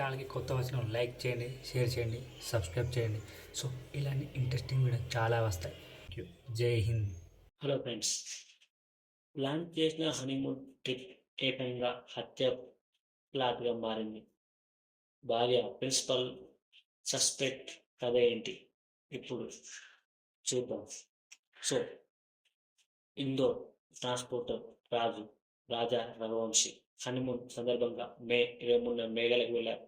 ఛానల్కి కొత్త వచ్చిన లైక్ చేయండి షేర్ చేయండి సబ్స్క్రైబ్ చేయండి. సో ఇలాంటి ఇంట్రెస్టింగ్ వీడియో చాలా వస్తాయి. Jai Hind. Hello friends plan చేసిన హనీమూన్ ట్రిప్ ఏకంగా హత్య ప్లాట్గా మారింది. భార్య ప్రిన్సిపల్ సస్పెక్ట్ కథ ఏంటి? ఇప్పుడు చూద్దాం. So Indore transporter Raju. Raja Raghuvanshi honeymoon సందర్భంగా మే ఇరవై మూడున మేఘాలకు వెళ్ళారు.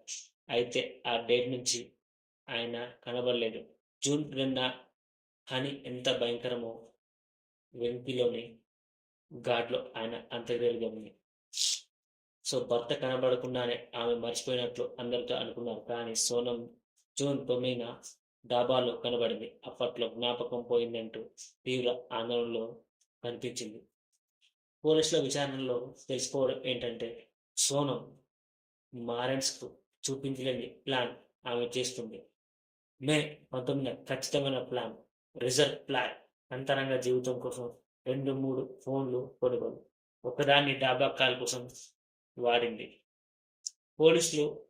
అయితే ఆ డేట్ నుంచి ఆయన కనబడలేదు. జూన్ నిన్న హనీ ఎంత భయంకరమో వెంకిలోని ఘాట్లో ఆయన అంత్యక్రియలు జరిగింది సో భర్త కనబడకుండానే ఆమె మర్చిపోయినట్లు అందరితో అనుకున్నారు. కానీ సోనం జూన్ తొమ్మిదిన డాబాలో కనబడింది. అప్పట్లో జ్ఞాపకం పోయిందంటూ తీవ్ర ఆందోళనలో కనిపించింది. పోలీసుల విచారణలో తెలుసుకోవడం ఏంటంటే సోనం మారెన్స్కు చూపించలేని ప్లాన్ ఆమె చేస్తుంది. మే పంతొమ్మిది ఖచ్చితమైన ప్లాన్ రిజర్వ్ ప్లాన్ అంతరంగ జీవితం కోసం రెండు మూడు ఫోన్లు కొనుగోలు. ఒకదాన్ని డాబా కాల్ కోసం వాడింది. పోలీసులు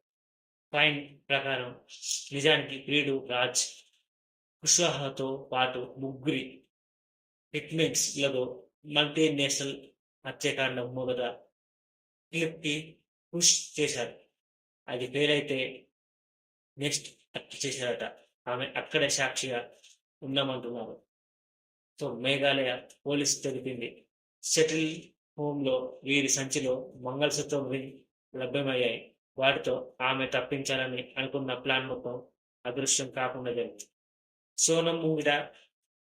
ఫైన్ ప్రకారం నిజానికి ప్రియుడు రాజ్ కుషాహతో పాటు ముగ్గురి హిట్మెన్స్లలో మల్టీనేషనల్ హత్యాకాండం మొదట క్లిప్కి పుష్ చేశారు. అది ఫెయిల్ అయితే నెక్స్ట్ హత్య చేశారట. ఆమె అక్కడే సాక్షిగా ఉన్నామంటున్నారు సో మేఘాలయ పోలీస్ తెలిపింది. సెటిల్ హోమ్లో వీరి సంచిలో మంగళసూత్రం రింగ్ లభ్యమయ్యాయి. వాటితో ఆమె తప్పించాలని అనుకున్న ప్లాన్ మొత్తం అదృశ్యం కాకుండా జరిగింది. సోనం ముంగిట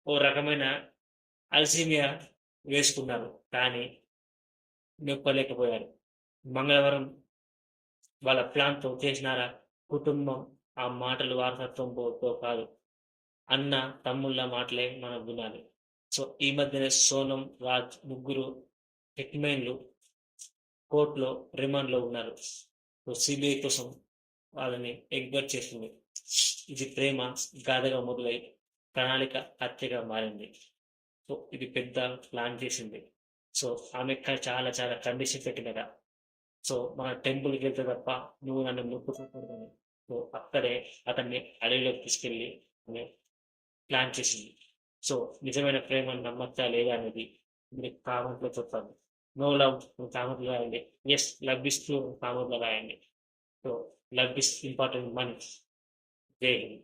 ఓ రకమైన అల్సీమియా వేసుకున్నారు. కానీ నొప్పలేకపోయారు. మంగళవారం వాళ్ళ ప్లాన్తో చేసినారా? కుటుంబం ఆ మాటలు వారసత్వంతో కాదు. అన్న తమ్ముళ్ళ మాటలే మనం వినాలి. సో ఈ మధ్యన సోనం రాజ్ ముగ్గురు హిట్మెన్లు కోర్టులో రిమాండ్లో ఉన్నారు. సో సిబిఐ కోసం వాళ్ళని ఎగ్బర్ట్ చేస్తుంది ఇది ప్రేమ గాథగా మొదలై ప్రణాళిక హత్యగా మారింది. సో ఇది పెద్ద ప్లాన్ చేసింది. సో ఆమె చాలా చాలా కండిషన్ పెట్టినగా సో మన టెంపుల్కి వెళ్తే తప్ప నువ్వు నన్ను ముట్టుకోకూడదని. సో అక్కడే అతన్ని అడవిలోకి తీసుకెళ్ళి ఆమె ప్లాన్ చేసింది. సో నిజమైన ప్రేమ నమ్మచ్చా లేదా అనేది మీరు కామెంట్లో చెప్పండి. నో లవ్ కామెంట్లో రాయండి. ఎస్ లవ్ ఇస్ ట్రూ కామెంట్లో రాయండి. So love is important money Jai Hind